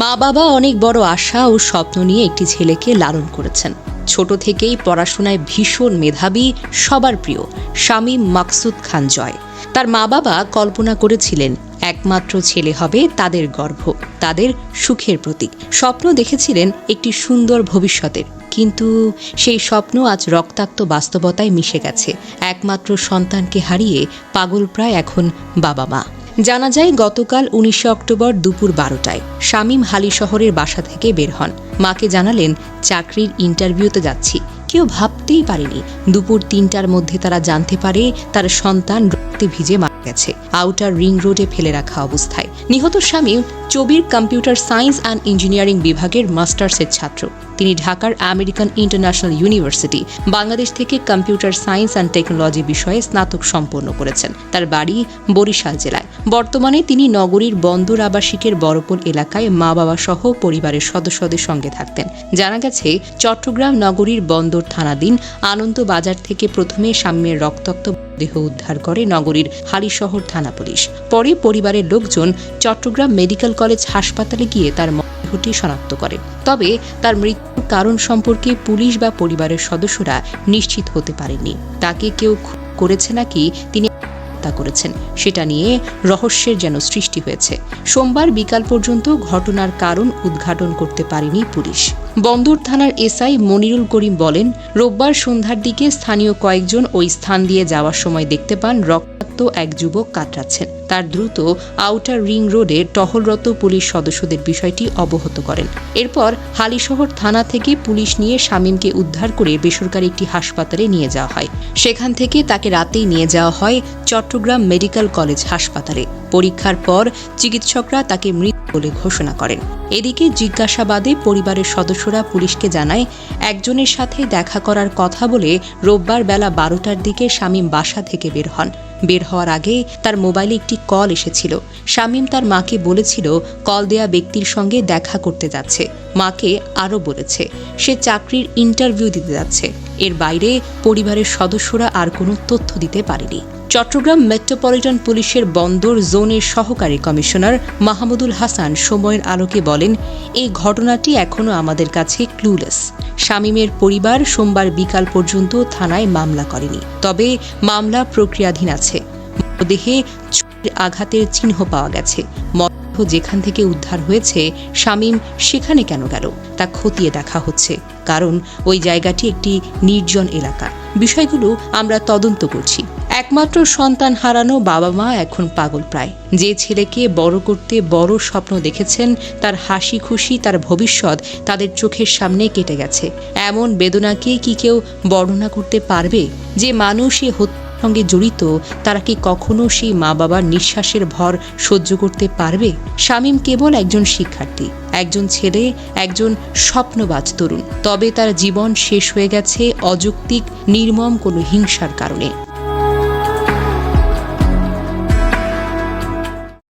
মা বাবা অনেক বড় আশা ও স্বপ্ন নিয়ে একটি ছেলেকে লালন করেছেন। ছোট থেকেই পড়াশোনায় ভীষণ মেধাবী, সবার প্রিয় শামীম মাকসুদ খান জয়। তার মা বাবা কল্পনা করেছিলেন, একমাত্র ছেলে হবে তাদের গর্ভ, তাদের সুখের প্রতীক। স্বপ্ন দেখেছিলেন একটি সুন্দর ভবিষ্যতের, কিন্তু সেই স্বপ্ন আজ রক্তাক্ত বাস্তবতায় মিশে গেছে। একমাত্র সন্তানকে হারিয়ে পাগলপ্রায় এখন বাবা মা জানা যায়, গতকাল উনিশে অক্টোবর দুপুর বারোটায় শামীম হালি শহরের বাসা থেকে বের হন। মাকে জানালেন, চাকরির ইন্টারভিউতে যাচ্ছি। কেউ ভাবতেই পারেনি, দুপুর তিনটার মধ্যে তারা জানতে পারে তার সন্তান রক্তে ভিজে মারা গেছে, আউটার রিং রোডে ফেলে রাখা অবস্থায়। নিহত শামীম চবির কম্পিউটার সায়েন্স অ্যান্ড ইঞ্জিনিয়ারিং বিভাগের মাস্টার্সের ছাত্র। তিনি ঢাকার আমেরিকান ইন্টারন্যাশনাল ইউনিভার্সিটি, বাংলাদেশ থেকে কম্পিউটার সায়েন্স অ্যান্ড টেকনোলজি বিষয়ে স্নাতক সম্পন্ন করেছেন। তার বাড়ি বরিশাল জেলায়। বর্তমানে তিনি নগরীর বন্দর আবাসিকের বড়পোল এলাকায় মা বাবা সহ পরিবারের সদস্যদের সঙ্গে থাকতেন। জানা গেছে, চট্টগ্রাম নগরীর বন্দর থানাধীন আনন্দ বাজার থেকে প্রথমে সাম্যের রক্তাক্ত দেহ উদ্ধার করে নগরীর হালিশহর থানা পুলিশ। পরে পরিবারের লোকজন চট্টগ্রাম মেডিকেল কলেজ হাসপাতালে গিয়ে তার দেহটি শনাক্ত করে। তবে তার মৃত্যুর কারণ সম্পর্কে পুলিশ বা পরিবারের সদস্যরা নিশ্চিত হতে পারেননি। তাকে কেউ করেছে নাকি, তিনি হত্যা করেছেন। সেটা নিয়ে রহস্যের যেন সৃষ্টি হয়েছে। সোমবার বিকাল পর্যন্ত ঘটনার কারণ উদ্ঘাটন করতে পারেনি পুলিশ। বন্দর থানার এসআই মনিরুল করিম বলেন, রোববার সন্ধ্যার দিকে স্থানীয় কয়েকজন ওই স্থান দিয়ে যাওয়ার সময় দেখতে পান রক্তাক্ত এক যুবক কাটাচ্ছেন তার দ্রুত আউটার রিং রোডে টহলরত পুলিশ সদস্যদের বিষয়টি অবগত করেন। এরপর হালিশহর থানা থেকে পুলিশ নিয়ে শামীমকে উদ্ধার করে বেসরকারি একটি হাসপাতালে নিয়ে যাওয়া হয়। সেখান থেকে তাকে রাতেই নিয়ে যাওয়া হয় চট্টগ্রাম মেডিকেল কলেজ হাসপাতালে। পরীক্ষার পর চিকিৎসকরা তাকে মৃত বলে ঘোষণা করেন। এদিকে জিজ্ঞাসাবাদে পরিবারের সদস্যরা পুলিশকে জানায়, একজনের সাথে দেখা করার কথা বলে রোববার বেলা বারোটার দিকে শামীম বাসা থেকে বের হন। বের হওয়ার আগে তার মোবাইলে একটি কল এসেছিল। শামীম তার মাকে বলেছিল, কল দেয়া ব্যক্তির সঙ্গে দেখা করতে যাচ্ছে। মাকে আরও বলেছে, সে চাকরির ইন্টারভিউ দিতে যাচ্ছে। এর বাইরে পরিবারের সদস্যরা আর কোনো তথ্য দিতে পারেনি। চট্টগ্রাম মেট্রোপলিটন পুলিশের বন্দর জোনের সহকারী কমিশনার মাহমুদুল হাসান সময়ের আলোকে বলেন, এই ঘটনাটি এখনও আমাদের কাছে ক্লুলেস। শামীমের পরিবার সোমবার বিকাল পর্যন্ত থানায় মামলা করেনি। তবে মামলা প্রক্রিয়াধীন আছে। দেহে আঘাতের চিহ্ন পাওয়া গেছে। মরদেহ যেখান থেকে উদ্ধার হয়েছে, শামীম সেখানে কেন গেল, তা খতিয়ে দেখা হচ্ছে। কারণ, ওই জায়গাটি একটি নির্জন এলাকা। বিষয়গুলো আমরা তদন্ত করছি। একমাত্র সন্তান হারানো বাবা মা এখন পাগল প্রায়। যে ছেলেকে বড় করতে বড় স্বপ্ন দেখেছেন, তার হাসি খুশি, তার ভবিষ্যৎ তাদের চোখের সামনে কেটে গেছে। এমন বেদনাকে কি কেউ বর্ণনা করতে পারবে? যে মানুষ এ হত্যার সঙ্গে জড়িত, তারা কি কখনো সেই মা বাবার নিঃশ্বাসের ভর সহ্য করতে পারবে? শামীম কেবল একজন শিক্ষার্থী, একজন ছেলে, একজন স্বপ্নবাজ তরুণ। তবে তার জীবন শেষ হয়ে গেছে অযৌক্তিক, নির্মম কোনো হিংসার কারণে।